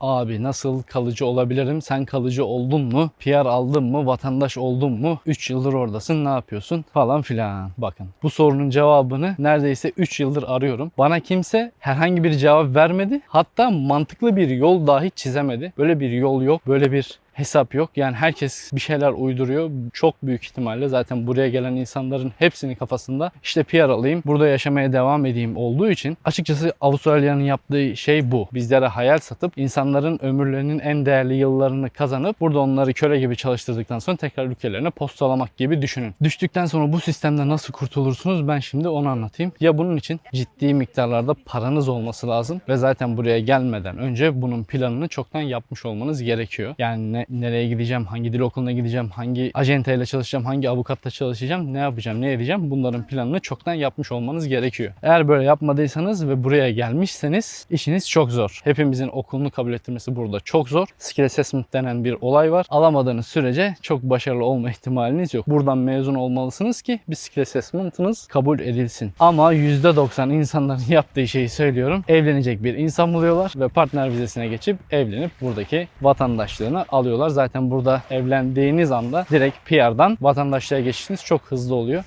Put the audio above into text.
Abi nasıl kalıcı olabilirim? Sen kalıcı oldun mu? PR aldın mı? Vatandaş oldun mu? 3 yıldır oradasın ne yapıyorsun? Falan filan. Bakın bu sorunun cevabını neredeyse 3 yıldır arıyorum. Bana kimse herhangi bir cevap vermedi. Hatta mantıklı bir yol dahi çizemedi. Böyle bir yol yok. Böyle bir hesap yok. Yani herkes bir şeyler uyduruyor. Çok büyük ihtimalle zaten buraya gelen insanların hepsinin kafasında işte PR alayım, burada yaşamaya devam edeyim olduğu için açıkçası Avustralya'nın yaptığı şey bu. Bizlere hayal satıp insanların ömürlerinin en değerli yıllarını kazanıp burada onları köle gibi çalıştırdıktan sonra tekrar ülkelerine postalamak gibi düşünün. Düştükten sonra bu sistemde nasıl kurtulursunuz ben şimdi onu anlatayım. Ya bunun için ciddi miktarlarda paranız olması lazım ve zaten buraya gelmeden önce bunun planını çoktan yapmış olmanız gerekiyor. Yani ne, nereye gideceğim, hangi dil okuluna gideceğim, hangi acenteyle çalışacağım, hangi avukatla çalışacağım, ne yapacağım, ne edeceğim bunların planını çoktan yapmış olmanız gerekiyor. Eğer böyle yapmadıysanız ve buraya gelmişseniz işiniz çok zor. Hepimizin okulunu kabul ettirmesi burada çok zor. Skill assessment denen bir olay var. Alamadığınız sürece çok başarılı olma ihtimaliniz yok. Buradan mezun olmalısınız ki bir skill assessment'ınız kabul edilsin. Ama %90 insanların yaptığı şeyi söylüyorum. Evlenecek bir insan buluyorlar ve partner vizesine geçip evlenip buradaki vatandaşlığını alıyorlar. Zaten burada evlendiğiniz anda direkt PR'dan vatandaşlığa geçişiniz çok hızlı oluyor.